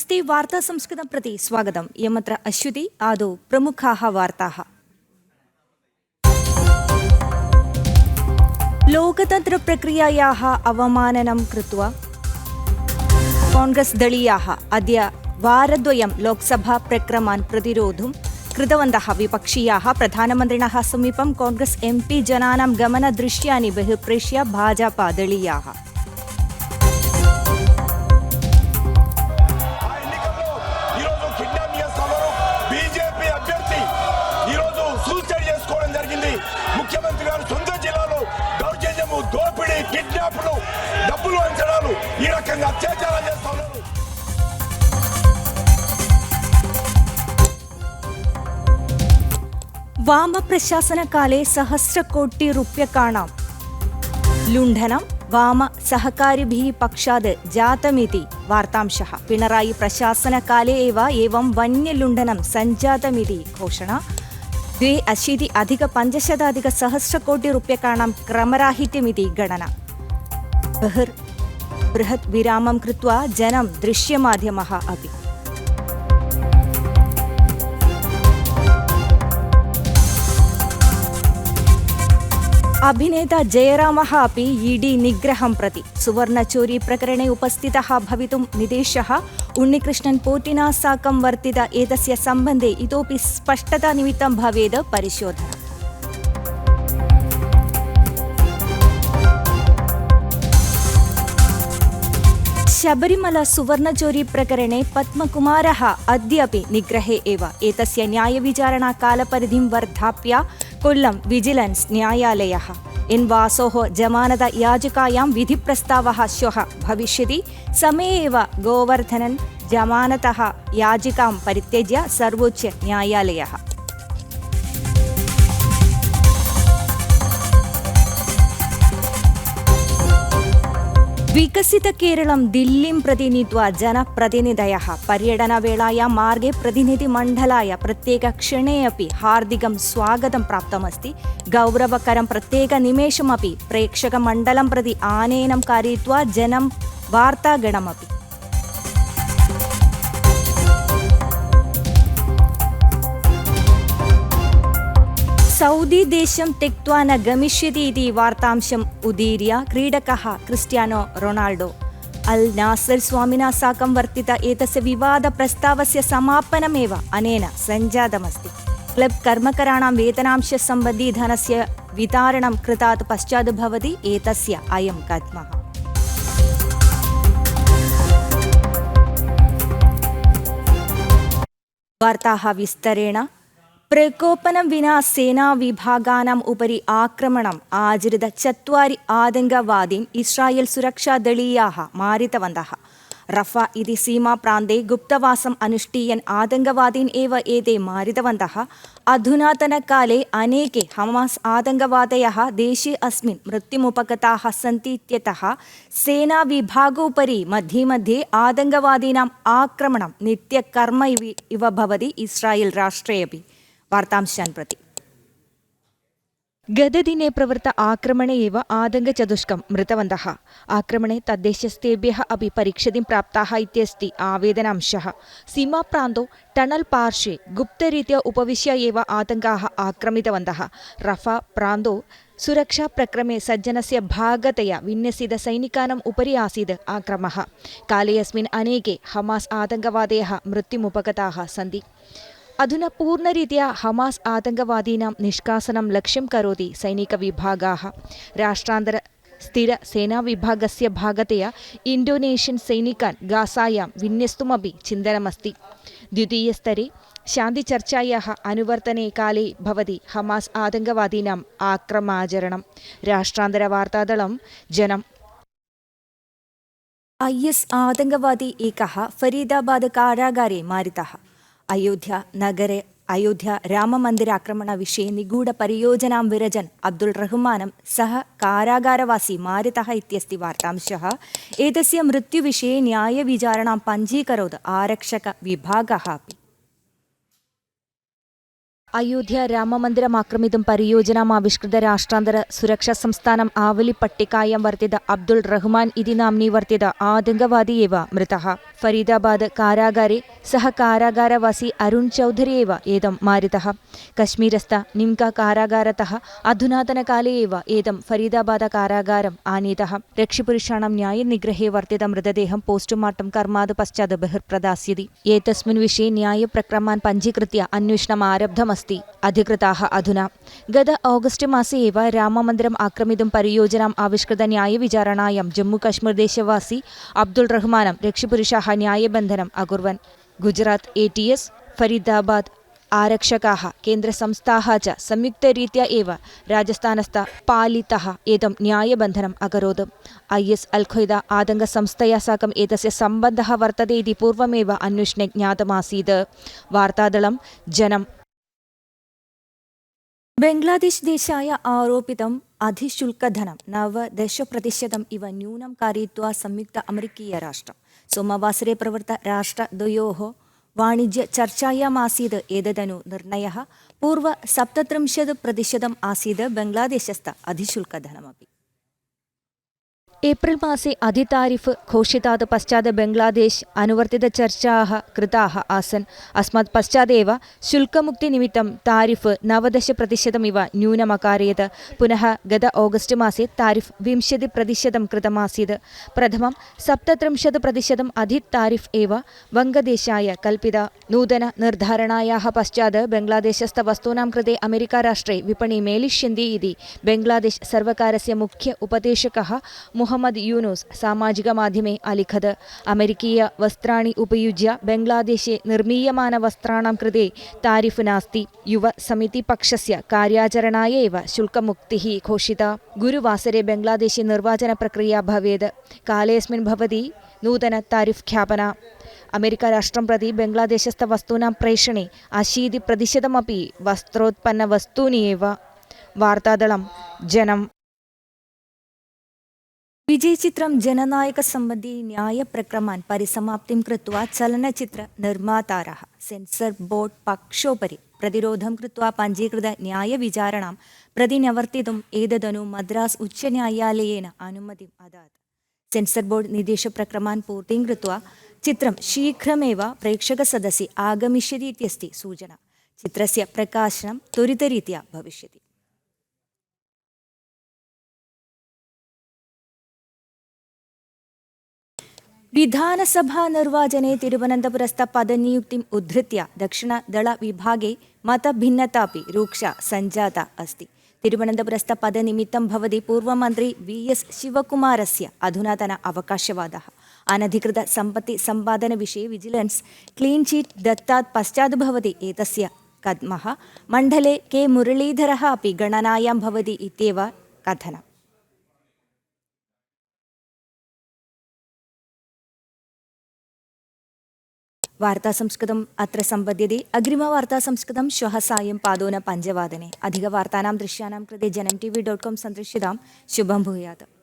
नमस्ते, वार्ता संस्कृतं प्रति स्वागतम्। इयमत्र अश्वति, आदौ प्रमुखाः वार्ताः। लोकतन्त्रप्रक्रियायाः अवमाननं कृत्वा काङ्ग्रेस् दलीयाः अद्य वारद्वयं लोकसभाप्रक्रमान् प्रतिरोधुं कृतवन्तः विपक्षीयाः प्रधानमन्त्रिणः समीपं काङ्ग्रेस् एम् पी जनानां गमनदृश्यानि भाजपा ముఖ్యమంత్రి గారు సొంత జిల్లాలో దౌర్జన్యము దోపిడీ కిడ్నాప్లు డబ్బులు వంచడాలు ఈ రకంగా అత్యాచారం చేస్తున్నారు वामप्रशासनकाले सहस्रकोटिरूप्यकाणां लुण्ठनं वाम सहकारिभिः पक्षात् जातमिति वार्तांशः पिणरायि प्रशासनकाले एव एवं वन्यलुण्ठनं सञ्जातमिति घोषणा ദ്വേ അശീതി അധിക പഞ്ചശതാധിക സഹസ്ര സഹസ്രകോടി റുപ്യക്കാണാം ക്രമരാഹിത്യമിതി ഗണന. ബഹിർ ബൃഹത് വിരാമം കൃത്വ ജനം ദൃശ്യമാധ്യമ അപി अभिनेता जयरामः अपि ईडी निग्रहं प्रति सुवर्णचोरी प्रकरणे उपस्थितः भवितुं निदेशः उन्निकृष्णन् पोटिना साकं वर्तित एतस्य सम्बन्धे इतोपि स्पष्टता निमित्तं भवेद् परिशोधना शबरीमल सुवर्ण चोरी प्रकरणे पद्मकुमार अद्यपि निग्रहे एव। एतस्य न्याय विचारणा कालपरिधिं वर्धाप्य कोल्लम विजिलेंस न्यायालयः। इन्वासोः जमानत याचिकायां विधिप्रस्तावः श्वः। भविष्यति। समे एव गोवर्धनन् जमानतः याचिकां परित्यज्य सर्वोच्च न्यायालयः। न्यायालयः विकसितकेरलं दिल्लीं प्रति नीत्वा जनप्रतिनिधयः पर्यटनवेलायां मार्गे प्रतिनिधिमण्डलाय प्रत्येकक्षणे अपि हार्दिकं स्वागतं प्राप्तमस्ति गौरवकरं प्रत्येकनिमेषमपि प्रेक्षकमण्डलं प्रति आनयनं कारयित्वा जनं वार्तागणमपि സൗദി ദേശം തെക്വാന ഗമിഷ്യതീതി വാർത്താംശം ഉദീര്യ. ക്രീഡക ക്രിസ്ത്യാനോ റൊണാൾഡോ. അൽ നാസർ സ്വാമിന സാക്കം വർത്തിത ഏതസ്യ വിവാദ പ്രസ്താവസ്യ സമാപനമേവ അനേന സഞ്ജാതമസ്തി. ക്ലബ് കർമ്മകരാണാം വേതനാംശ സംബന്ധി ധനസ്യ വിതാരണം കൃതാത് പശ്ചാത് ഭവതി ഏതസ്യ അയം കത്മ വാർത്താ വിസ്തരേണ. പ്രകോപനം വിനാ സേനാ വിഭാഗാനാം ഉപരി ആക്രമണം. ആചരിത ചത്വാരി ആതങ്കവാദീൻ ഇസ്രായേൽ സുരക്ഷാ ദളീയാഹ മാരിതവന്തഹ. റഫ ഇതി സീമാ പ്രാന്തെ ഗുപ്തവാസം അനുഷ്ഠീയൻ ആതങ്കവാദീൻ ഏവ ഏതേ മാരിതവന്തഹ. അധുനാതനകാലേ അനേകെ ഹമാസ് ആതങ്കവാദയ ദേശീയ അസ്മിൻ മൃത്യുമുപഗതാഹ സന്തിത്യതഃ സേനാവിഭാഗോപരി മധ്യേ മധ്യേ ആതങ്കവാദീനാം ആക്രമണം നിത്യകർമ്മ ഇവ ഭവതി ഇസ്രായേൽ രാഷ്ട്രേയപി. വാർത്താംശാൻ പ്രതി. ഗതദിനെ പ്രവൃത്ത ആക്രമണ ഇവ ആതങ്കചതുഷ്കം മൃതവന്ത ആക്രമണെ തദ്ദേശസ്ഥേഭ്യ അപ്പി പരീക്ഷതിം പ്രാപ്ത ഇത്യസ്തി ആവേദനാംശ സീമാപ്രാന്തോ ടണൽ പാർശ്വേ ഗുപ്തരീത്യ ഉപവിശ്യ ഇവ ആതങ്കാ ആക്രമിതവന്ത റഫ പ്രാന്തോ സുരക്ഷാപ്രക്രമേ സജ്ജനസ്യ ഭാഗതയ വിന്യസിത സൈനികാനാം ഉപരി ആസീത് ആക്രമ കാലേയസ്മിൻ അനേകേ ഹമാസ് ആതങ്കവാദയ മൃത്യുമുപഗതാ സന്തി അധുന പൂർണരീത്യ ഹമാസ് ആതങ്കവാദീനാം നിഷ്കാസനം ലക്ഷ്യം കരോതി സൈനിക സൈനികവിഭാഗാः രാഷ്ട്രാന്തര സ്ഥിര സേനാവിഭാഗസ്യ ഭാഗതയ ഇന്തോനേഷ്യൻ സൈനികാൻ ഗാസായാം വിന്യസ്തുമപി ചിന്തനമസ്തി. ദ്വിതീയസ്തരെ ശാന്തിചർച്ചായാ അനുവർത്തനെ കാലേ ഭവതി ഹമാസ് ആതങ്കവാദീനാം ആക്രമാചരണം. രാഷ്ട്രാന്തര വാർത്താദളം ജനം. ഐ എസ് ആതങ്കവാദി ഏക ഫരീദാബാദ് കാരാഗാരെ മാരിത कारागारे मारितः अयोध्या नगरे अयोध्या राममन्दिराक्रमणविषये निगूढपरियोजनां विरजन् अब्दुल् रहमानं सः कारागारवासी मारितः इत्यस्ति वार्तांशः एतस्य मृत्युविषये न्यायविचारणां पञ्जीकरोत् आरक्षकविभागः अपि അയോധ്യ രാമമന്ദിരം ആക്രമിതും പരിയോജനാമാവിഷ്കൃത രാഷ്ട്രാന്തര സുരക്ഷാ സംസ്ഥാനം ആവലി പട്ടിക്കായം വർത്തിത അബ്ദുൾ റഹ്മാൻ ഇതി നാംനി വർത്തിത ആതങ്കവാദിയേവ മൃത ഫരീദാബാദ് കാരാഗാരെ സഹ കാരാഗാരവാസി അരുൺ ചൗധരിയേവ ഏതം മാരിത കശ്മീരസ്ഥ നിംക കാരാഗാരത അധുനാതനകാലയേവ ഏതം ഫരീദാബാദ കാരാഗാരം ആനീത രക്ഷിപുരുഷാണം ന്യായനിഗ്രഹേ വർത്തിത മൃതദേഹം പോസ്റ്റ്മോർട്ടം കർമാത് പശ്ചാത്ത ബഹിർപ്രദാസ്യതി ഏതസ്മിൻ വിഷയെ ന്യായപ്രക്രമാൻ പഞ്ചീകൃത്യ അന്വേഷണം ആരബ്ധമ अस्ति अधिकृताः अधुना गत आगस्ट् मासे एव राममन्दिरम् आक्रमितुं परियोजनाम् आविष्कृत न्यायविचारणायां जम्मूकाश्मीरदेशवासी अब्दुल् रहमानं रक्षिपुरुषाः न्यायबन्धनम् अकुर्वन् Gujarat A T S Faridabad आरक्षकाः केन्द्रसंस्थाः च संयुक्तरीत्या एव राजस्थानस्थ पालितः एतं न्यायबन्धनम् अकरोत् ऐ एस् अल्ख्वैद आतङ्कसंस्थया साकम् एतस्य सम्बन्धः वर्तते इति पूर्वमेव अन्वेषणे ज्ञातमासीत् वार्तादलं जनम् ബംഗ്ലാദേശ് ദേശായ ആരോപിതം അധിശുൽക്കധനം നവദശപ്രതിശതം ഇവ ന്യൂനം കാരയിത്വ സംയുക്ത അമേരിക്കീയ രാഷ്ട്രം. സോമവാസരെ പ്രവൃത്ത രാഷ്ട്രദ്വയോ വാണിജ്യ ചർച്ചായാം ഏതതനു നിർണയ പൂർവ സപ്തത്രിംശത് പ്രതിഷേധം ആസീത് ബംഗ്ലാദേശസ്ഥ അധിശുൽക്കധനമപി ഏപ്രിൽ മാസേ അതിതാരിഫ് ഘോഷിതാത് പശ്ചാത്ത ബംഗ്ലാദേശ് അനുവർത്തിത ചർച്ചാഹ കൃതാഹ ആസൻ അസ്മത് പശ്ചാദേവ ശുൽക്കമുക്തി നിമിത്തം താരിഫ് നവദശ പ്രതിശതം ഇവ ന്യൂനമകാരയത്. പുനഃ ഗത ഓഗസ്റ്റ് മാസേ താരിഫ് വിംശതി പ്രതിശതം കൃതമാസീത്. പ്രഥമം സപ്തത്രിംശത് പ്രതിശതം അധിത് താരിഫ് ഏവ വംഗദേശായ കൽപ്പിത നൂതന നിർദ്ധാരണായാഹ പശ്ചാത്ത് ബംഗ്ലാദേശസ്ഥ വസ്തൂനാം കൃതേ അമേരിക്ക രാഷ്ട്രേ വിപണി മേലിഷ്യന്തി ഇതി. ബംഗ്ലാദേശ് സർവകാരസ്യ മുഖ്യ ഉപദേശക മുഹ മുഹമ്മദ് യൂനൂസ് സാമാജിക മാധ്യമേ അലിഖത്. അമേരിക്കീയ വസ്ത്രാണി ഉപയുജ്യ ബംഗ്ലാദേശെ നിർമ്മീയമാന വസ്ത്രാണം കൃതേ താരിഫ് നാസ്തി. യുവ സമിതി പക്ഷസ്യ കാര്യാചരണായവ ശുൽക്കമുക്തി ഘോഷിത. ഗുരുവാസരെ ബംഗ്ലാദേശി നിർവാചന പ്രക്രിയ ഭവേത് കാലേസ്മിൻ ഭവതി നൂതന താരിഫ് ഖ്യാപന. അമേരിക്ക രാഷ്ട്രം പ്രതി ബംഗ്ലാദേശസ്ഥ വസ്തുനാം പ്രേഷണേ അശീതി പ്രതിശതമപി വസ്ത്രോത്പന്ന വസ്തുനിയവ. വാർത്താദളം ജനം. विजयचित्रं जननायकसम्बन्धी न्यायप्रक्रमान् परिसमाप्तिं कृत्वा चलनचित्रनिर्मातारः सेन्सर् बोर्ड् पक्षोपरि प्रतिरोधं कृत्वा पञ्जीकृतन्यायविचारणां प्रतिनिवर्तितुम् एतदनु मद्रास् उच्चन्यायालयेन अनुमतिम् अदात् सेन्सर् बोर्ड् निर्देशप्रक्रमान् पूर्तिं कृत्वा चित्रं शीघ्रमेव प्रेक्षकसदसि आगमिष्यति इत्यस्ति सूचना चित्रस्य प्रकाशनं त्वरितरीत्या भविष्यति विधानसभा निर्वाचने तिरुवनन्तपुरस्थ पदनियुक्तिम् उद्धृत्य दक्षिणदलविभागे मतभिन्नता अपि रूक्षा सञ्जाता अस्ति तिरुवनन्तपुरस्थ पदनिमित्तं भवति पूर्वमन्त्री वि एस् शिवकुमारस्य अधुनातन अवकाशवादः अनधिकृतसम्पत्तिसम्पादनविषये विजिलन्स् क्लीन् चीट् दत्तात् पश्चात् भवति एतस्य कद्मः मण्डले के मुरलीधरः अपि गणनायां भवति इत्येव कथनम् വാർത്താസംസ്കൃതം അത്ര സമ്പദ്യതി അഗ്രിമ വാർത്താസംസ്കൃതം ശ്വഹ സായം പാദോന പഞ്ചവാദനെ. അധിക വാർത്താനാം ദൃശ്യാനാം കൃതി Janam T V dot com സന്ദർശിതാം. ശുഭം ഭൂയാത്.